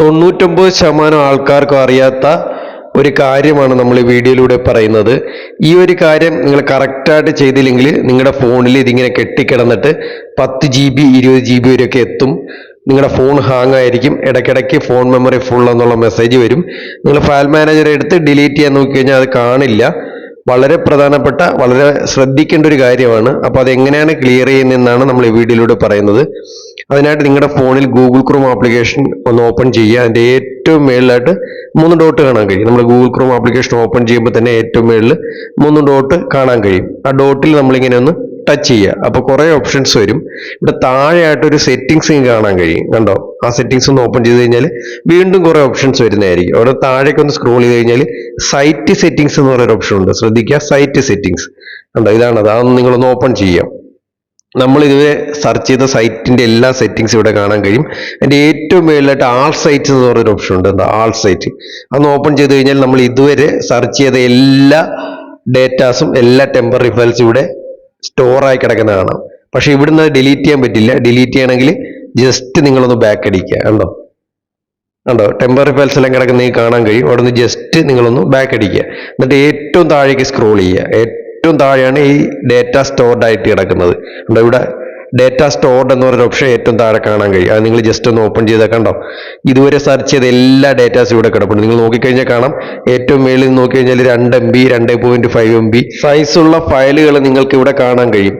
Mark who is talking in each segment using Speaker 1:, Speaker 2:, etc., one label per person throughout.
Speaker 1: തൊണ്ണൂറ്റൊമ്പത് ശതമാനം ആൾക്കാർക്കും അറിയാത്ത ഒരു കാര്യമാണ് നമ്മൾ ഈ വീഡിയോയിലൂടെ പറയുന്നത്. ഈ ഒരു കാര്യം നിങ്ങൾ കറക്റ്റായിട്ട് ചെയ്തില്ലെങ്കിൽ നിങ്ങളുടെ ഫോണിൽ ഇതിങ്ങനെ കെട്ടിക്കിടന്നിട്ട് പത്ത് ജി ബി ഇരുപത് ജി ബി വരെയൊക്കെ എത്തും. നിങ്ങളുടെ ഫോൺ ഹാങ് ആയിരിക്കും. ഇടയ്ക്കിടയ്ക്ക് ഫോൺ മെമ്മറി ഫുൾ എന്നുള്ള മെസ്സേജ് വരും. നിങ്ങൾ ഫയൽ മാനേജർ എടുത്ത് ഡിലീറ്റ് ചെയ്യാൻ നോക്കി കഴിഞ്ഞാൽ അത് കാണില്ല. വളരെ പ്രധാനപ്പെട്ട വളരെ ശ്രദ്ധിക്കേണ്ട ഒരു കാര്യമാണ്. അപ്പോൾ അത് എങ്ങനെയാണ് ക്ലിയർ ചെയ്യുന്നതെന്നാണ് നമ്മൾ ഈ വീഡിയോയിലൂടെ പറയുന്നത്. അതിനായിട്ട് നിങ്ങളുടെ ഫോണിൽ ഗൂഗിൾ ക്രോം ആപ്ലിക്കേഷൻ ഒന്ന് ഓപ്പൺ ചെയ്യുക. അതിന്റെ ഏറ്റവും മേളിലായിട്ട് മൂന്ന് ഡോട്ട് കാണാൻ കഴിയും. നമ്മൾ ഗൂഗിൾ ക്രോം ആപ്ലിക്കേഷൻ ഓപ്പൺ ചെയ്യുമ്പോൾ തന്നെ ഏറ്റവും മുകളിൽ മൂന്ന് ഡോട്ട് കാണാൻ കഴിയും. ആ ഡോട്ടിൽ നമ്മളിങ്ങനെ ഒന്ന് ടച്ച് ചെയ്യുക. അപ്പോൾ കുറേ ഓപ്ഷൻസ് വരും. ഇവിടെ താഴെയായിട്ട് ഒരു സെറ്റിങ്സ് കാണാൻ കഴിയും. കണ്ടോ? ആ സെറ്റിംഗ്സ് ഒന്ന് ഓപ്പൺ ചെയ്ത് കഴിഞ്ഞാൽ വീണ്ടും കുറേ ഓപ്ഷൻസ് വരുന്നതായിരിക്കും. അവിടെ താഴേക്ക് ഒന്ന് സ്ക്രോൾ ചെയ്ത് കഴിഞ്ഞാൽ സൈറ്റ് സെറ്റിംഗ്സ് എന്ന് പറയുന്ന ഓപ്ഷൻ ഉണ്ട്. ശ്രദ്ധിക്കുക സൈറ്റ് സെറ്റിംഗ്സ് കണ്ടോ? ഇതാണ്. അതൊന്ന് നിങ്ങളൊന്ന് ഓപ്പൺ ചെയ്യാം നമ്മൾ ഇതുവരെ സെർച്ച് ചെയ്ത സൈറ്റിന്റെ എല്ലാ സെറ്റിംഗ്സ് ഇവിടെ കാണാൻ കഴിയും. അതിന്റെ ഏറ്റവും മുകളിലായിട്ട് ആൾ സൈറ്റ്സ് എന്ന് പറയുന്ന ഓപ്ഷൻ ഉണ്ട്. എന്താ? ആൾ സൈറ്റ് അന്ന് ഓപ്പൺ ചെയ്ത് കഴിഞ്ഞാൽ നമ്മൾ ഇതുവരെ സെർച്ച് ചെയ്ത എല്ലാ ഡേറ്റാസും എല്ലാ ടെമ്പററി ഫയൽസും ഇവിടെ സ്റ്റോർ കിടക്കുന്നതാണ് പക്ഷെ ഇവിടുന്ന് ഡിലീറ്റ് ചെയ്യാൻ പറ്റില്ല. ഡിലീറ്റ് ചെയ്യണമെങ്കിൽ ജസ്റ്റ് നിങ്ങളൊന്ന് ബാക്ക് അടിക്കുക. കണ്ടോ? കണ്ടോ? ടെമ്പററി ഫയൽസ് എല്ലാം കിടക്കുന്ന കാണാൻ കഴിയും. അവിടെ നിന്ന് ജസ്റ്റ് നിങ്ങളൊന്ന് ബാക്ക് അടിക്കുക. എന്നിട്ട് ഏറ്റവും താഴേക്ക് സ്ക്രോൾ ചെയ്യുക. ഏറ്റവും താഴെയാണ് ഈ ഡേറ്റ സ്റ്റോർഡ് ആയിട്ട് കിടക്കുന്നത്. കണ്ടോ? ഇവിടെ ഡേറ്റ സ്റ്റോർഡ് എന്ന് പറയുന്ന ഓപ്ഷൻ ഏറ്റവും താഴെ കാണാൻ കഴിയും. അത് നിങ്ങൾ ജസ്റ്റ് ഒന്ന് ഓപ്പൺ ചെയ്താൽ കണ്ടോ? ഇതുവരെ സെർച്ച് ചെയ്ത എല്ലാ ഡേറ്റാസും ഇവിടെ കിടപ്പുണ്ട്. നിങ്ങൾ നോക്കിക്കഴിഞ്ഞാൽ കാണാം. ഏറ്റവും മേളിൽ നോക്കി കഴിഞ്ഞാൽ രണ്ട് എം ബി രണ്ട് പോയിന്റ് ഫൈവ് എം ബി സൈസുള്ള ഫയലുകൾ നിങ്ങൾക്ക് ഇവിടെ കാണാൻ കഴിയും.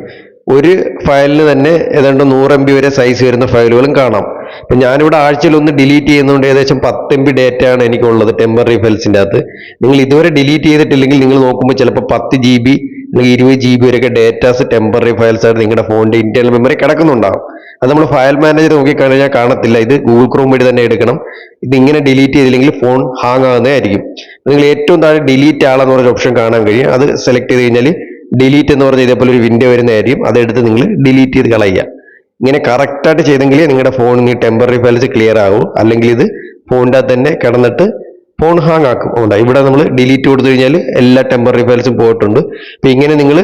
Speaker 1: ഒരു ഫയലിന് തന്നെ ഏതാണ്ട് നൂറ് എം ബി വരെ സൈസ് വരുന്ന ഫയലുകളും കാണാം. ഇപ്പൊ ഞാനിവിടെ ആഴ്ചയിൽ ഒന്ന് ഡിലീറ്റ് ചെയ്യുന്നതുകൊണ്ട് ഏകദേശം പത്ത് എം ബി ഡേറ്റയാണ് എനിക്കുള്ളത് ടെമ്പററി ഫയൽസിന്റെ അകത്ത്. നിങ്ങൾ ഇതുവരെ ഡിലീറ്റ് ചെയ്തിട്ടില്ലെങ്കിൽ നിങ്ങൾ നോക്കുമ്പോൾ ചിലപ്പോൾ പത്ത് ജി ബി അല്ലെങ്കിൽ ഇരുപത് ജി ബി വരെയൊക്കെ ഡേറ്റാസ് ടെമ്പററി ഫയൽസ് ആയിട്ട് നിങ്ങളുടെ ഫോണിന്റെ ഇന്റേണൽ മെമ്മറി കിടക്കുന്നുണ്ടാവും. അത് നമ്മൾ ഫയൽ മാനേജർ നോക്കിക്കഴിഞ്ഞാൽ കാണത്തില്ല. ഇത് ഗൂഗിൾ ക്രോം വഴി തന്നെ എടുക്കണം. ഇത് ഇങ്ങനെ ഡിലീറ്റ് ചെയ്തില്ലെങ്കിൽ ഫോൺ ഹാങ് ആകുന്നതായിരിക്കും നിങ്ങൾ ഏറ്റവും താഴെ ഡിലീറ്റ് ആളെന്ന് പറഞ്ഞ ഓപ്ഷൻ കാണാൻ കഴിയും. അത് സെലക്ട് ചെയ്ത് കഴിഞ്ഞാൽ ഡിലീറ്റ് എന്ന് പറഞ്ഞ ഇതേപോലെ ഒരു വിൻഡോ വരുന്നതായിരിക്കും അതെടുത്ത് നിങ്ങൾ ഡിലീറ്റ് ചെയ്ത് കളയുക. ഇങ്ങനെ കറക്റ്റായിട്ട് ചെയ്തെങ്കിൽ നിങ്ങളുടെ ഫോണിന് ടെമ്പററി ഫയൽസ് ക്ലിയർ ആകും അല്ലെങ്കിൽ ഇത് ഫോണിന്റെ തന്നെ കിടന്നിട്ട് ഫോൺ ഹാങ് ആക്കും. അതുകൊണ്ട് ഇവിടെ നമ്മൾ ഡിലീറ്റ് കൊടുത്തു കഴിഞ്ഞാൽ എല്ലാ ടെമ്പററി ഫയൽസും പോയിട്ടുണ്ട്. അപ്പൊ ഇങ്ങനെ നിങ്ങൾ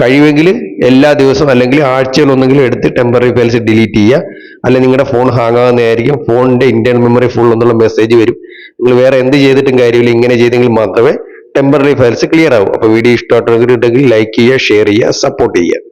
Speaker 1: കഴിവെങ്കിൽ എല്ലാ ദിവസവും അല്ലെങ്കിൽ ആഴ്ചയിൽ ഒന്നെങ്കിലും എടുത്ത് ടെമ്പററി ഫയൽസ് ഡിലീറ്റ് ചെയ്യുക. അല്ലെങ്കിൽ നിങ്ങളുടെ ഫോൺ ഹാങ് ആകുന്നതായിരിക്കും ഫോണിന്റെ ഇന്റേണൽ മെമ്മറി ഫുൾ എന്നുള്ള മെസ്സേജ് വരും. നിങ്ങൾ വേറെ എന്ത് ചെയ്തിട്ടും കാര്യമില്ല. ഇങ്ങനെ ചെയ്തെങ്കിൽ മാത്രമേ ടെമ്പററി ഫയൽസ് ക്ലിയർ ആവും. അപ്പോൾ വീഡിയോ ഇഷ്ടമായിട്ടുണ്ടെങ്കിൽ ലൈക്ക് ചെയ്യുക ഷെയർ ചെയ്യുക സപ്പോർട്ട് ചെയ്യുക.